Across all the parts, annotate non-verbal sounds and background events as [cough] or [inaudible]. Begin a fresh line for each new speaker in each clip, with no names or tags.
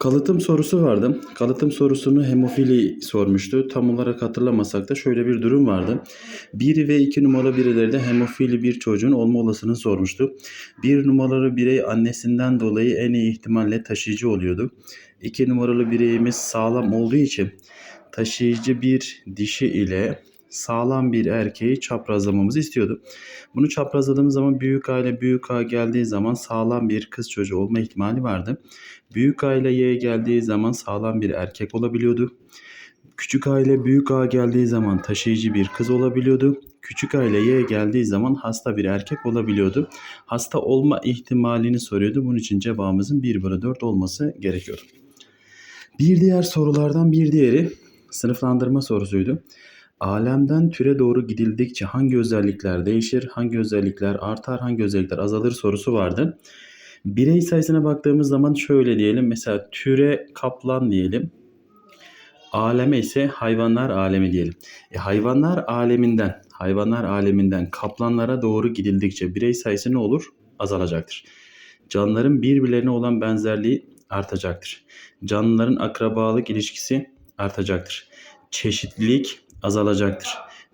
Kalıtım sorusu vardı. Kalıtım sorusunu hemofili sormuştu. Tam olarak hatırlamasak da şöyle bir durum vardı. 1 ve 2 numaralı bireylerde hemofili bir çocuğun olma olasılığını sormuştu. 1 numaralı birey annesinden dolayı en iyi ihtimalle taşıyıcı oluyordu. 2 numaralı bireyimiz sağlam olduğu için taşıyıcı bir dişi ile sağlam bir erkeği çaprazlamamızı istiyordu. Bunu çaprazladığımız zaman büyük A ile büyük A geldiği zaman sağlam bir kız çocuğu olma ihtimali vardı. Büyük A ile Y geldiği zaman sağlam bir erkek olabiliyordu. Küçük A ile büyük A geldiği zaman taşıyıcı bir kız olabiliyordu. Küçük A ile Y geldiği zaman hasta bir erkek olabiliyordu. Hasta olma ihtimalini soruyordu. Bunun için cevabımızın 1 bölü 4 olması gerekiyordu. Bir diğer sorulardan bir diğeri sınıflandırma sorusuydu. Alemden türe doğru gidildikçe hangi özellikler değişir, hangi özellikler artar, hangi özellikler azalır sorusu vardı. Birey sayısına baktığımız zaman şöyle diyelim. Mesela türe kaplan diyelim. Aleme ise hayvanlar alemi diyelim. E, hayvanlar aleminden, hayvanlar aleminden kaplanlara doğru gidildikçe birey sayısı ne olur? Azalacaktır. Canlıların birbirlerine olan benzerliği artacaktır. Canlıların akrabalık ilişkisi artacaktır. Çeşitlilik azalacaktır.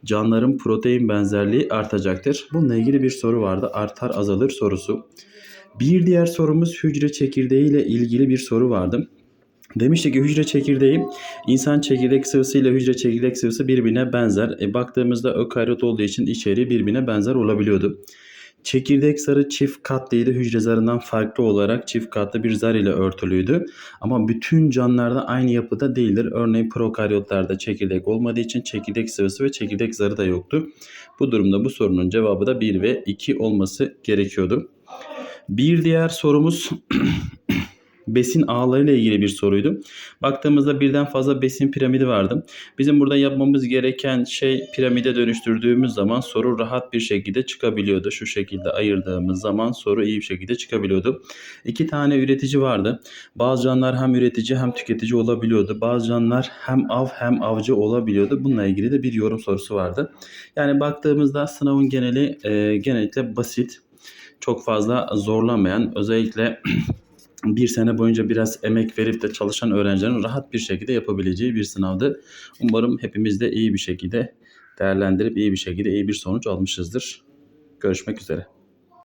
Canlıların protein benzerliği artacaktır. Bununla ilgili bir soru vardı. Artar azalır sorusu. Bir diğer sorumuz hücre çekirdeği ile ilgili bir soru vardı. Demiştik ki hücre çekirdeği insan çekirdek sıvısı ile hücre çekirdek sıvısı birbirine benzer. E, baktığımızda ökaryot olduğu için içeriği birbirine benzer olabiliyordu. Çekirdek zarı çift katlıydı. Hücre zarından farklı olarak çift katlı bir zar ile örtülüydü. Ama bütün canlılarda aynı yapıda değildir. Örneğin prokaryotlarda çekirdek olmadığı için çekirdek sıvısı ve çekirdek zarı da yoktu. Bu durumda bu sorunun cevabı da 1 ve 2 olması gerekiyordu. Bir diğer sorumuz [clears throat] besin ağları ile ilgili bir soruydu. Baktığımızda birden fazla besin piramidi vardı. Bizim burada yapmamız gereken şey piramide dönüştürdüğümüz zaman soru rahat bir şekilde çıkabiliyordu. Şu şekilde ayırdığımız zaman soru iyi bir şekilde çıkabiliyordu. İki tane üretici vardı. Bazı canlılar hem üretici hem tüketici olabiliyordu. Bazı canlılar hem av hem avcı olabiliyordu. Bununla ilgili de bir yorum sorusu vardı. Yani baktığımızda sınavın geneli e, genellikle basit. Çok fazla zorlamayan özellikle [clears throat] bir sene boyunca biraz emek verip de çalışan öğrencilerin rahat bir şekilde yapabileceği bir sınavdı. Umarım hepimiz de iyi bir şekilde değerlendirip iyi bir şekilde iyi bir sonuç almışızdır. Görüşmek üzere.